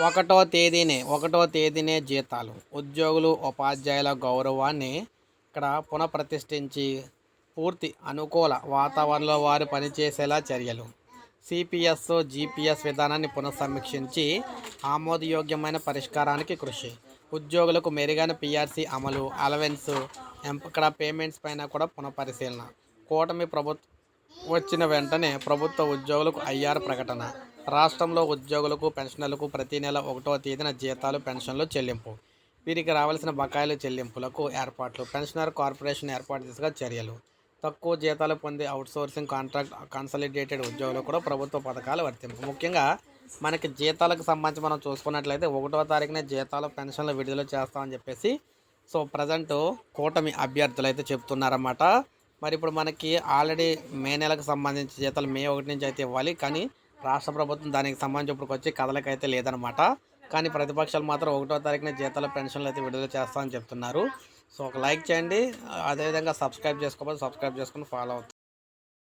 ఒకటో తేదీనే ఒకటో తేదీనే జీతాలు. ఉద్యోగులు ఉపాధ్యాయుల గౌరవాన్ని ఇక్కడ పునఃప్రతిష్ఠించి పూర్తి అనుకూల వాతావరణంలో వారు పనిచేసేలా చర్యలు. సిపిఎస్ జిపిఎస్ విధానాన్ని పునఃసమీక్షించి ఆమోదయోగ్యమైన పరిష్కారానికి కృషి. ఉద్యోగులకు మెరుగైన పిఆర్సీ అమలు అలవెన్స్ ఇక్కడ పేమెంట్స్ పైన కూడా పునఃపరిశీలన. కూటమి ప్రభుత్వం వచ్చిన వెంటనే ప్రభుత్వ ఉద్యోగులకు ఐఆర్ ప్రకటన. రాష్ట్రంలో ఉద్యోగులకు పెన్షనర్లకు ప్రతి నెల ఒకటో తేదీన జీతాలు పెన్షన్లు చెల్లింపు. వీరికి రావాల్సిన బకాయిల చెల్లింపులకు ఏర్పాట్లు. పెన్షనర్ కార్పొరేషన్ ఏర్పాటు దిశగా చర్యలు. తక్కువ జీతాలు పొందే అవుట్సోర్సింగ్ కాంట్రాక్ట్ కన్సలిడేటెడ్ ఉద్యోగులకు కూడా ప్రభుత్వ పథకాలు వర్తింపు. ముఖ్యంగా మనకి జీతాలకు సంబంధించి మనం చూసుకున్నట్లయితే ఒకటో తారీఖునే జీతాలు పెన్షన్లు విడుదల చేస్తామని చెప్పేసి సో ప్రజెంట్ కూటమి అభ్యర్థులు అయితే చెప్తున్నారన్నమాట. మరి ఇప్పుడు మనకి ఆల్రెడీ మే నెలకు సంబంధించి జీతాలు మే ఒకటి నుంచి అయితే ఇవ్వాలి. కానీ రాష్ట్ర ప్రభుత్వం దానికి సంబంధించి ఇప్పుడు వచ్చి కథలకైతే లేదనమాట కానీ ప్రతిపక్షాలు మాత్రం ఒకటో తారీఖున జీతాల పెన్షన్లు అయితే విడుదల చేస్తామని చెప్తున్నారు. సో ఒక లైక్ చేయండి. అదేవిధంగా సబ్స్క్రైబ్ చేసుకోకపోతే సబ్స్క్రైబ్ చేసుకుని ఫాలో అవుతుంది